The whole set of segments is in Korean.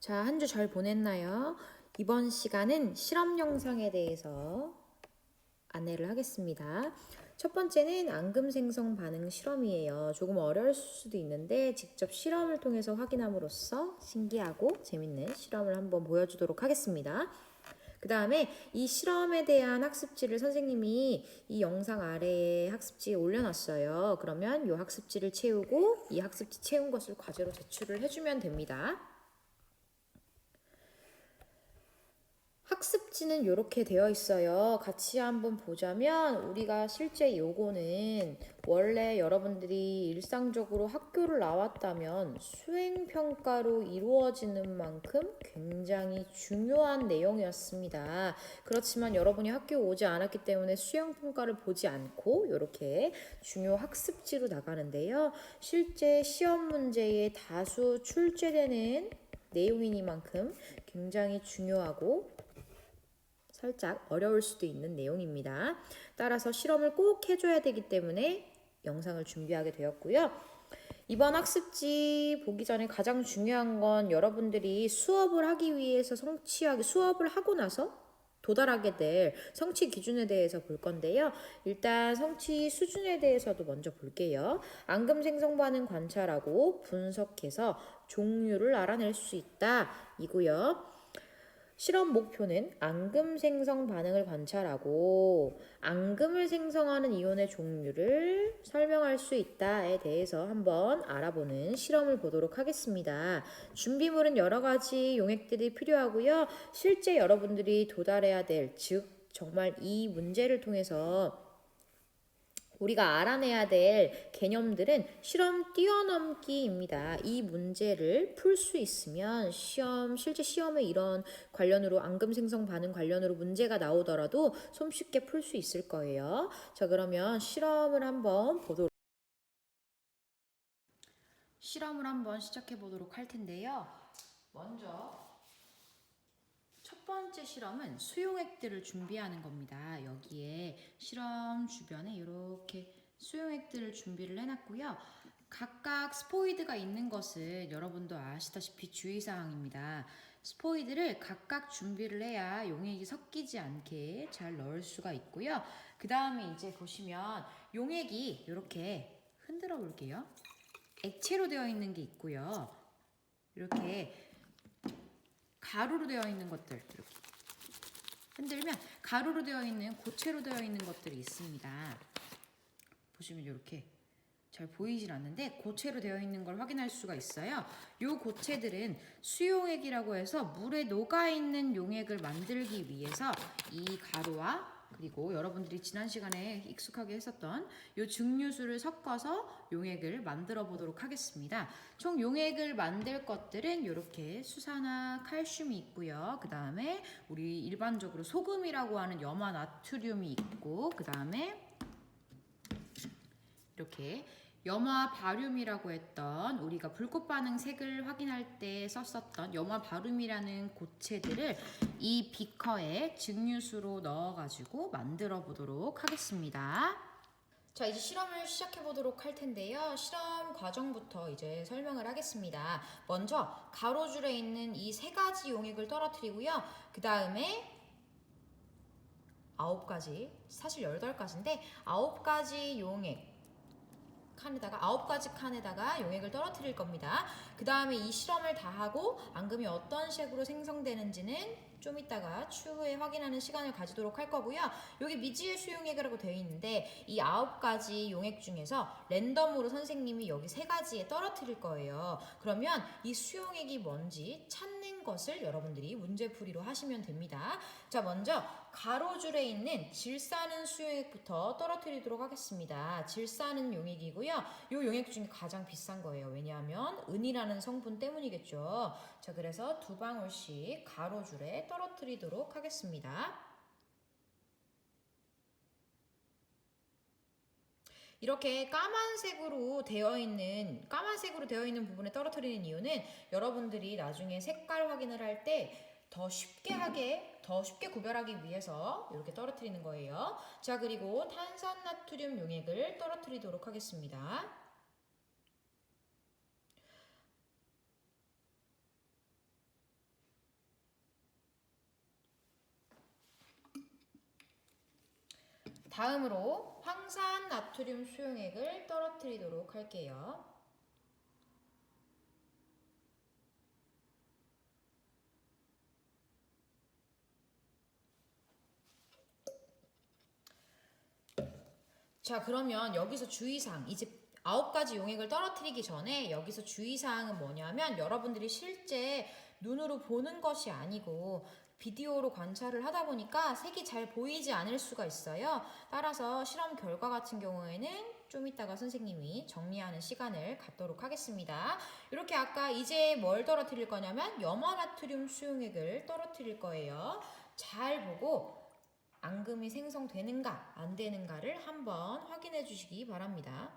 자, 한 주 잘 보냈나요? 이번 시간은 실험 영상에 대해서 안내를 하겠습니다. 첫 번째는 앙금 생성 반응 실험이에요. 조금 어려울 수도 있는데 직접 실험을 통해서 확인함으로써 신기하고 재밌는 실험을 한번 보여주도록 하겠습니다. 그 다음에 이 실험에 대한 학습지를 선생님이 이 영상 아래에 학습지에 올려놨어요. 그러면 이 학습지를 채우고 이 학습지 채운 것을 과제로 제출을 해주면 됩니다. 학습지는 이렇게 되어 있어요. 같이 한번 보자면 우리가 실제 요거는 원래 여러분들이 일상적으로 학교를 나왔다면 수행 평가로 이루어지는 만큼 굉장히 중요한 내용이었습니다. 그렇지만 여러분이 학교 오지 않았기 때문에 수행 평가를 보지 않고 이렇게 중요 학습지로 나가는데요. 실제 시험 문제에 다수 출제되는 내용이니만큼 굉장히 중요하고 살짝 어려울 수도 있는 내용입니다. 따라서 실험을 꼭 해줘야 되기 때문에 영상을 준비하게 되었고요. 이번 학습지 보기 전에 가장 중요한 건 여러분들이 수업을 하기 위해서 성취하기 수업을 하고 나서 도달하게 될 성취 기준에 대해서 볼 건데요. 일단 성취 수준에 대해서도 먼저 볼게요. 앙금 생성 반응 관찰하고 분석해서 종류를 알아낼 수 있다. 이고요. 실험 목표는 앙금 생성 반응을 관찰하고 앙금을 생성하는 이온의 종류를 설명할 수 있다에 대해서 한번 알아보는 실험을 보도록 하겠습니다. 준비물은 여러 가지 용액들이 필요하고요. 실제 여러분들이 도달해야 될, 즉, 정말 이 문제를 통해서 우리가 알아내야 될 개념들은 실험 뛰어넘기입니다. 이 문제를 풀 수 있으면 시험 실제 시험에 이런 관련으로 앙금 생성 반응 관련으로 문제가 나오더라도 손쉽게 풀 수 있을 거예요. 자, 그러면 실험을 한번 보도록 실험을 한번 시작해 보도록 할 텐데요. 먼저 첫 번째 실험은 수용액들을 준비하는 겁니다. 여기에 실험 주변에 이렇게 수용액들을 준비를 해놨고요. 각각 스포이드가 있는 것은 여러분도 아시다시피 주의사항입니다. 스포이드를 각각 준비를 해야 용액이 섞이지 않게 잘 넣을 수가 있고요. 그 다음에 이제 보시면 용액이 이렇게 흔들어 볼게요. 액체로 되어 있는 게 있고요. 이렇게 가루로 되어 있는 것들 이렇게 흔들면 가루로 되어 있는 고체로 되어 있는 것들이 있습니다. 보시면 이렇게 잘 보이질 않는데 고체로 되어 있는 걸 확인할 수가 있어요. 이 고체들은 수용액이라고 해서 물에 녹아 있는 용액을 만들기 위해서 이 가루와 그리고 여러분들이 지난 시간에 익숙하게 했었던 이 증류수를 섞어서 용액을 만들어 보도록 하겠습니다. 총 용액을 만들 것들은 이렇게 수산화 칼슘이 있고요. 그 다음에 우리 일반적으로 소금이라고 하는 염화 나트륨이 있고 그 다음에 이렇게 염화 바륨이라고 했던 우리가 불꽃 반응 색을 확인할 때 썼었던 염화 바륨이라는 고체들을 이 비커에 증류수로 넣어가지고 만들어 보도록 하겠습니다. 자, 이제 실험을 시작해 보도록 할 텐데요. 실험 과정부터 이제 설명을 하겠습니다. 먼저 가로줄에 있는 이 세 가지 용액을 떨어뜨리고요. 그 다음에 아홉 가지, 사실 열덟 가지인데 아홉 가지 용액 칸에다가 아홉 가지 칸에다가 용액을 떨어뜨릴 겁니다. 그 다음에 이 실험을 다 하고 앙금이 어떤 색으로 생성되는지는 좀 이따가 추후에 확인하는 시간을 가지도록 할 거고요. 여기 미지의 수용액이라고 되어 있는데 이 아홉 가지 용액 중에서 랜덤으로 선생님이 여기 세 가지에 떨어뜨릴 거예요. 그러면 이 수용액이 뭔지 찾는 것을 여러분들이 문제풀이로 하시면 됩니다. 자, 먼저 가로줄에 있는 질산은 수용액부터 떨어뜨리도록 하겠습니다. 질산은 용액이고요. 이 용액 중에 가장 비싼 거예요. 왜냐하면 은이라는 성분 때문이겠죠. 자, 그래서 두 방울씩 가로줄에 떨어뜨리도록 하겠습니다. 이렇게 까만색으로 되어 있는 까만색으로 되어 있는 부분에 떨어뜨리는 이유는 여러분들이 나중에 색깔 확인을 할 때 더 쉽게 하게 더 쉽게 구별하기 위해서 이렇게 떨어뜨리는 거예요. 자, 그리고 탄산나트륨 용액을 떨어뜨리도록 하겠습니다. 다음으로 황산 나트륨 수용액을 떨어뜨리도록 할게요. 자, 그러면 여기서 주의사항, 이제 아홉 가지 용액을 떨어뜨리기 전에 여기서 주의사항은 뭐냐면 여러분들이 실제 눈으로 보는 것이 아니고 비디오로 관찰을 하다 보니까 색이 잘 보이지 않을 수가 있어요. 따라서 실험 결과 같은 경우에는 좀 이따가 선생님이 정리하는 시간을 갖도록 하겠습니다. 이렇게 아까 이제 뭘 떨어뜨릴 거냐면 염화나트륨 수용액을 떨어뜨릴 거예요. 잘 보고 앙금이 생성되는가 안 되는가를 한번 확인해 주시기 바랍니다.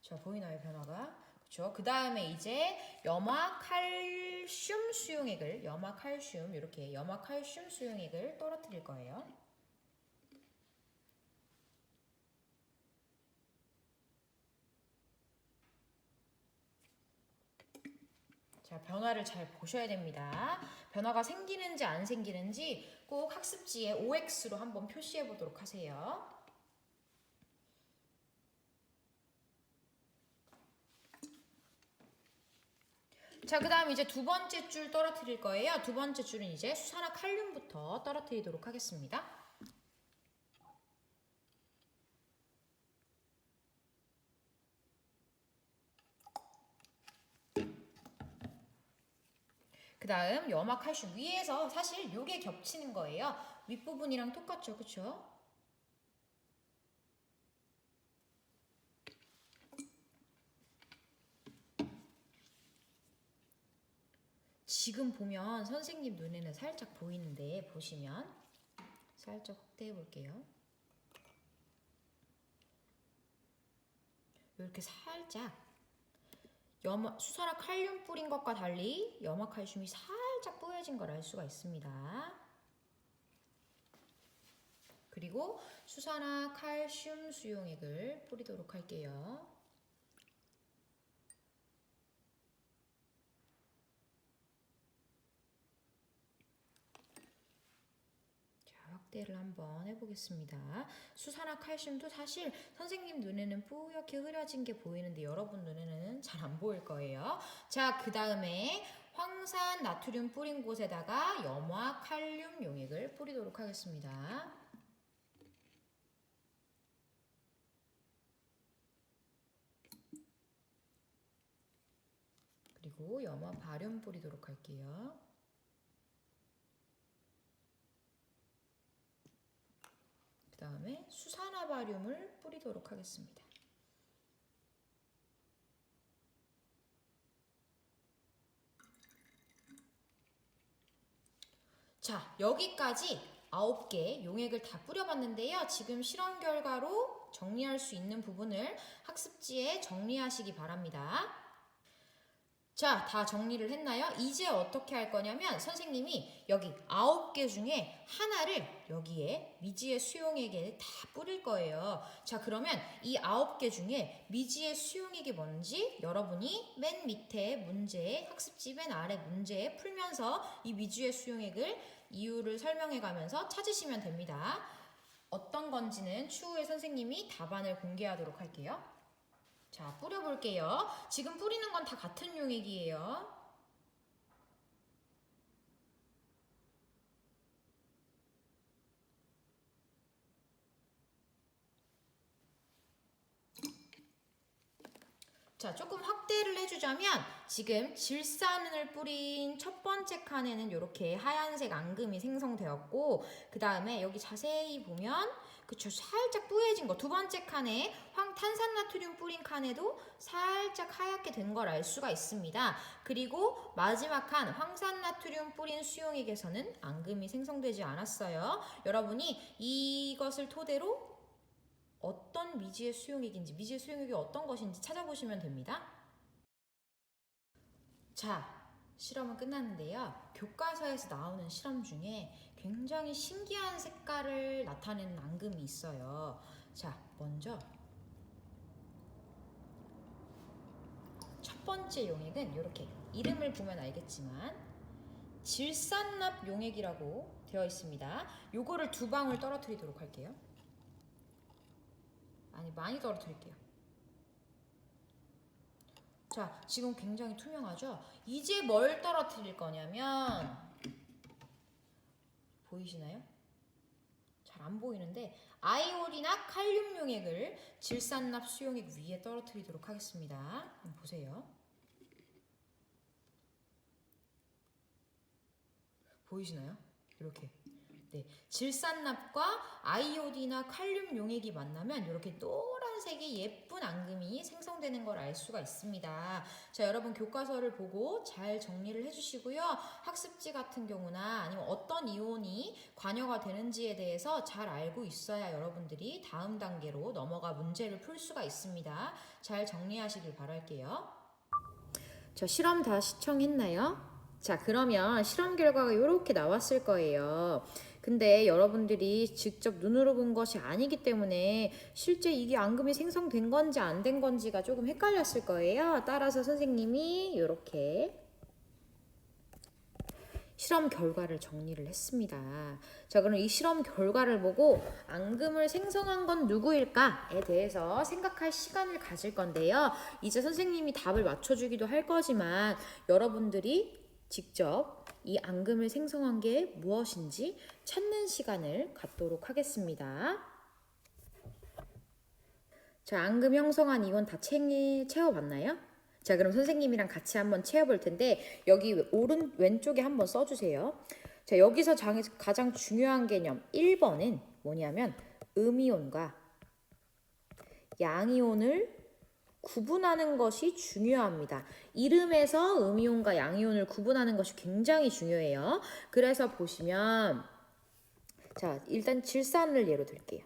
자, 보이나요, 변화가? 그 다음에 이제 염화 칼슘 수용액을 염화 칼슘 이렇게 염화 칼슘 수용액을 떨어뜨릴 거예요. 자, 변화를 잘 보셔야 됩니다. 변화가 생기는지 안 생기는지 꼭 학습지에 OX로 한번 표시해 보도록 하세요. 자, 그 다음 이제 두 번째 줄 떨어뜨릴 거예요. 두 번째 줄은 이제 수산화 칼륨부터 떨어뜨리도록 하겠습니다. 그 다음 염화 칼슘 위에서 사실 요게 겹치는 거예요. 윗부분이랑 똑같죠. 그쵸? 지금 보면 선생님 눈에는 살짝 보이는데 보시면 살짝 확대해 볼게요. 이렇게 살짝 염화, 수산화 칼륨 뿌린 것과 달리 염화 칼슘이 살짝 뿌여진 걸 알 수가 있습니다. 그리고 수산화 칼슘 수용액을 뿌리도록 할게요. 확대를 한번 해보겠습니다. 수산화 칼슘도 사실 선생님 눈에는 뿌옇게 흐려진 게 보이는데 여러분 눈에는 잘 안 보일 거예요. 자, 그 다음에 황산 나트륨 뿌린 곳에다가 염화 칼륨 용액을 뿌리도록 하겠습니다. 그리고 염화 바륨 뿌리도록 할게요. 그 다음에 수산화 바륨을 뿌리도록 하겠습니다. 자, 여기까지 9개 용액을 다 뿌려봤는데요. 지금 실험 결과로 정리할 수 있는 부분을 학습지에 정리하시기 바랍니다. 자, 다 정리를 했나요? 이제 어떻게 할 거냐면 선생님이 여기 아홉 개 중에 하나를 여기에 미지의 수용액에 다 뿌릴 거예요. 자, 그러면 이 아홉 개 중에 미지의 수용액이 뭔지 여러분이 맨 밑에 문제, 학습지 맨 아래 문제에 풀면서 이 미지의 수용액을 이유를 설명해 가면서 찾으시면 됩니다. 어떤 건지는 추후에 선생님이 답안을 공개하도록 할게요. 자, 뿌려볼게요. 지금 뿌리는 건 다 같은 용액이에요. 자, 조금 확대를 해주자면 지금 질산을 뿌린 첫 번째 칸에는 이렇게 하얀색 앙금이 생성되었고 그 다음에 여기 자세히 보면 그쵸 살짝 뿌얘진 거 두 번째 칸에 황 탄산나트륨 뿌린 칸에도 살짝 하얗게 된 걸 알 수가 있습니다. 그리고 마지막 칸 황산나트륨 뿌린 수용액에서는 앙금이 생성되지 않았어요. 여러분이 이것을 토대로 어떤 미지의 수용액인지 미지의 수용액이 어떤 것인지 찾아보시면 됩니다. 자, 실험은 끝났는데요. 교과서에서 나오는 실험 중에 굉장히 신기한 색깔을 나타내는 앙금이 있어요. 자, 먼저 첫 번째 용액은 이렇게 이름을 보면 알겠지만 질산납 용액이라고 되어 있습니다. 요거를 두 방울 떨어뜨리도록 할게요. 아니 많이 떨어뜨릴게요. 자, 지금 굉장히 투명하죠? 이제 뭘 떨어뜨릴 거냐면 보이시나요? 잘 안 보이는데 아이오리나 칼륨 용액을 질산납 수용액 위에 떨어뜨리도록 하겠습니다. 보세요. 보이시나요? 이렇게. 네, 질산납과 아이오디나 칼륨 용액이 만나면 이렇게 노란색의 예쁜 앙금이 생성되는 걸 알 수가 있습니다. 자, 여러분 교과서를 보고 잘 정리를 해주시고요. 학습지 같은 경우나 아니면 어떤 이온이 관여가 되는지에 대해서 잘 알고 있어야 여러분들이 다음 단계로 넘어가 문제를 풀 수가 있습니다. 잘 정리하시길 바랄게요. 저 실험 다 시청했나요? 자, 그러면 실험 결과가 이렇게 나왔을 거예요. 근데 여러분들이 직접 눈으로 본 것이 아니기 때문에 실제 이게 앙금이 생성된 건지 안 된 건지가 조금 헷갈렸을 거예요. 따라서 선생님이 이렇게 실험 결과를 정리를 했습니다. 자, 그럼 이 실험 결과를 보고 앙금을 생성한 건 누구일까에 대해서 생각할 시간을 가질 건데요. 이제 선생님이 답을 맞춰주기도 할 거지만 여러분들이 직접 이 앙금을 생성한 게 무엇인지 찾는 시간을 갖도록 하겠습니다. 자, 앙금 형성한 이건 다 채, 채워봤나요? 자, 그럼 선생님이랑 같이 한번 채워볼 텐데 여기 오른 왼쪽에 한번 써주세요. 자, 여기서 장, 가장 중요한 개념 1번은 뭐냐면 음이온과 양이온을 구분하는 것이 중요합니다. 이름에서 음이온과 양이온을 구분하는 것이 굉장히 중요해요. 그래서 보시면 자, 일단 질산을 예로 들게요.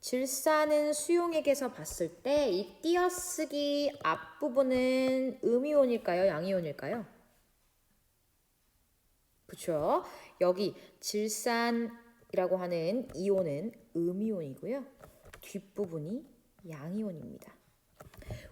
질산은 수용액에서 봤을 때 이 띄어쓰기 앞부분은 음이온일까요? 양이온일까요? 그쵸? 여기 질산이라고 하는 이온은 음이온이고요. 뒷부분이 양이온입니다.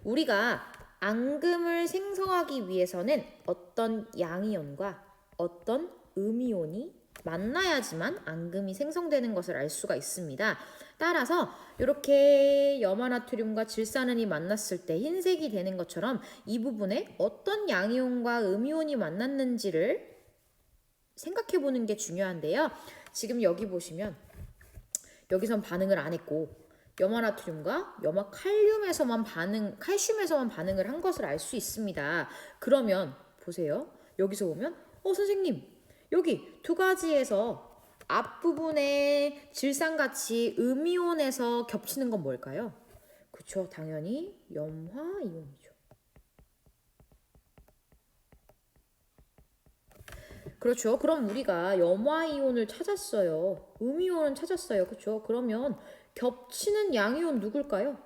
우리가 앙금을 생성하기 위해서는 어떤 양이온과 어떤 음이온이 만나야지만 앙금이 생성되는 것을 알 수가 있습니다. 따라서 이렇게 염화나트륨과 질산은이 만났을 때 흰색이 되는 것처럼 이 부분에 어떤 양이온과 음이온이 만났는지를 생각해 보는 게 중요한데요. 지금 여기 보시면 여기선 반응을 안 했고 염화나트륨과 염화칼륨에서만 반응, 칼슘에서만 반응을 한 것을 알 수 있습니다. 그러면 보세요. 여기서 보면 어 선생님 여기 두 가지에서 앞부분에 질산같이 음이온에서 겹치는 건 뭘까요? 그쵸 당연히 염화이온이죠. 그렇죠. 그럼 우리가 염화이온을 찾았어요. 음이온은 찾았어요. 그렇죠. 그러면 겹치는 양이온 누굴까요?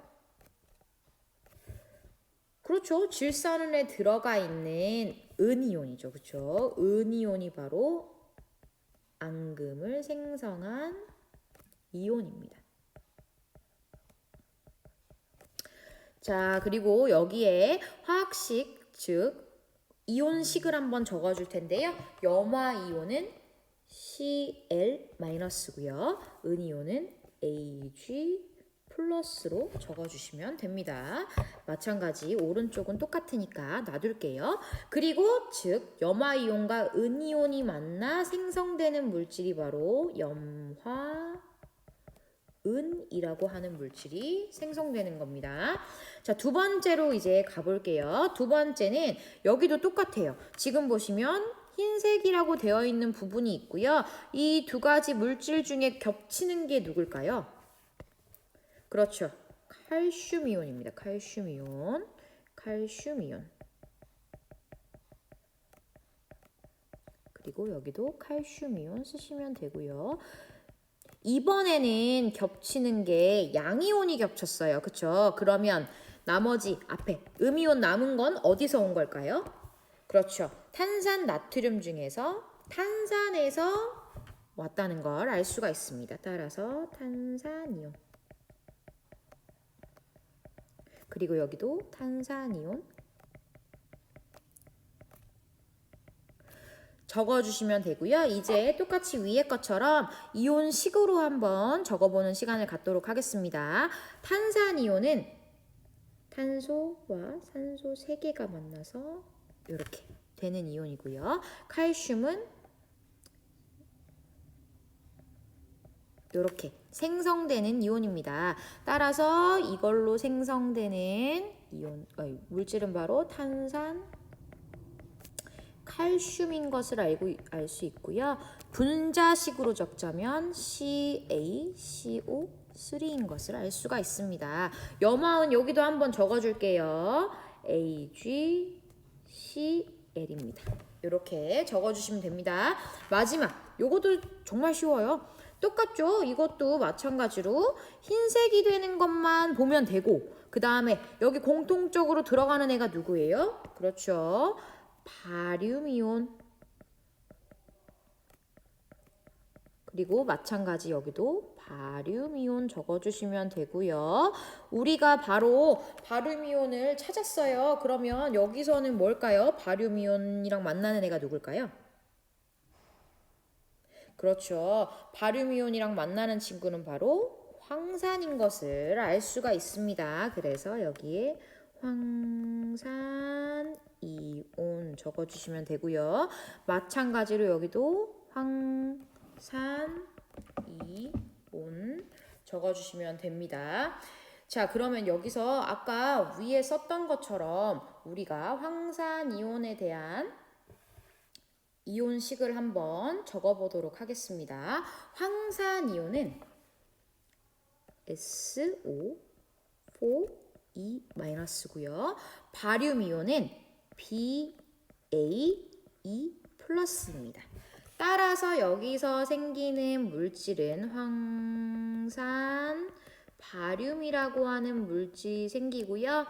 그렇죠. 질산은에 들어가 있는 은이온이죠. 그렇죠. 은이온이 바로 앙금을 생성한 이온입니다. 자, 그리고 여기에 화학식, 즉 이온식을 한번 적어 줄 텐데요. 염화 이온은 Cl-고요. 은이온은 Ag 플러스로 적어주시면 됩니다. 마찬가지 오른쪽은 똑같으니까 놔둘게요. 그리고 즉 염화이온과 은이온이 만나 생성되는 물질이 바로 염화 은이라고 하는 물질이 생성되는 겁니다. 자, 두 번째로 이제 가볼게요. 두 번째는 여기도 똑같아요. 지금 보시면 흰색이라고 되어 있는 부분이 있고요. 이 두 가지 물질 중에 겹치는 게 누굴까요? 그렇죠. 칼슘 이온입니다. 칼슘 이온. 칼슘 이온. 그리고 여기도 칼슘 이온 쓰시면 되고요. 이번에는 겹치는 게 양이온이 겹쳤어요. 그쵸? 그러면 나머지 앞에 음이온 남은 건 어디서 온 걸까요? 그렇죠. 탄산 나트륨 중에서 탄산에서 왔다는 걸 알 수가 있습니다. 따라서 탄산이온. 그리고 여기도 탄산이온. 적어주시면 되고요. 이제 똑같이 위에 것처럼 이온식으로 한번 적어보는 시간을 갖도록 하겠습니다. 탄산이온은 탄소와 산소 세 개가 만나서 이렇게 되는 이온이고요. 칼슘은 이렇게 생성되는 이온입니다. 따라서 이걸로 생성되는 이온 아니, 물질은 바로 탄산 칼슘인 것을 알고 알 수 있고요. 분자식으로 적자면 CaCO3인 것을 알 수가 있습니다. 염화은 여기도 한번 적어줄게요. AgCl 입니다. 이렇게 적어주시면 됩니다. 마지막 요것도 정말 쉬워요. 똑같죠? 이것도 마찬가지로 흰색이 되는 것만 보면 되고 그 다음에 여기 공통적으로 들어가는 애가 누구예요? 그렇죠. 바륨이온 그리고 마찬가지 여기도 바륨이온 적어주시면 되고요. 우리가 바로 바륨이온을 찾았어요. 그러면 여기서는 뭘까요? 바륨이온이랑 만나는 애가 누굴까요? 그렇죠. 바륨이온이랑 만나는 친구는 바로 황산인 것을 알 수가 있습니다. 그래서 여기에 황산 이온 적어주시면 되고요. 마찬가지로 여기도 황 산 이 온 적어주시면 됩니다. 자, 그러면 여기서 아까 위에 썼던 것처럼 우리가 황산 이온에 대한 이온식을 한번 적어보도록 하겠습니다. 황산 이온은 SO 4E-고요. 바륨 이온은 BAE 플러스입니다. 따라서 여기서 생기는 물질은 황산 바륨이라고 하는 물질이 생기고요.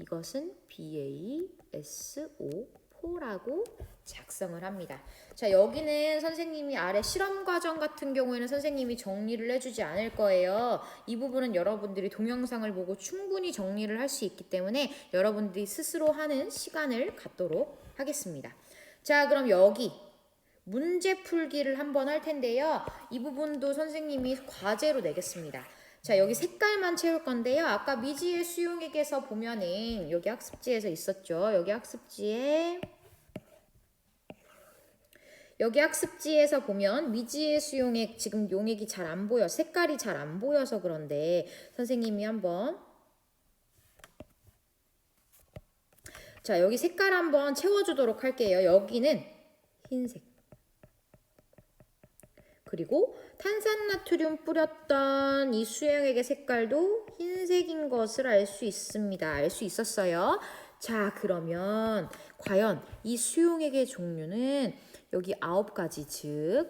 이것은 BaSO4라고 작성을 합니다. 자, 여기는 선생님이 아래 실험 과정 같은 경우에는 선생님이 정리를 해주지 않을 거예요. 이 부분은 여러분들이 동영상을 보고 충분히 정리를 할 수 있기 때문에 여러분들이 스스로 하는 시간을 갖도록 하겠습니다. 자, 그럼 여기 문제 풀기를 한번 할 텐데요. 이 부분도 선생님이 과제로 내겠습니다. 자, 여기 색깔만 채울 건데요. 아까 미지의 수용액에서 보면은 여기 학습지에서 있었죠. 여기 학습지에 여기 학습지에서 보면 미지의 수용액 지금 용액이 잘 안 보여. 색깔이 잘 안 보여서 그런데 선생님이 한번 자, 여기 색깔 한번 채워 주도록 할게요. 여기는 흰색. 그리고 탄산나트륨 뿌렸던 이 수용액의 색깔도 흰색인 것을 알 수 있습니다. 알 수 있었어요. 자, 그러면 과연 이 수용액의 종류는 여기 아홉 가지 즉,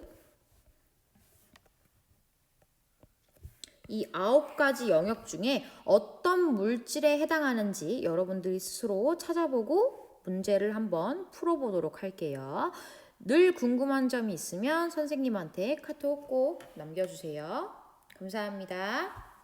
이 아홉 가지 영역 중에 어떤 물질에 해당하는지 여러분들이 스스로 찾아보고 문제를 한번 풀어보도록 할게요. 늘 궁금한 점이 있으면 선생님한테 카톡 꼭 남겨주세요. 감사합니다.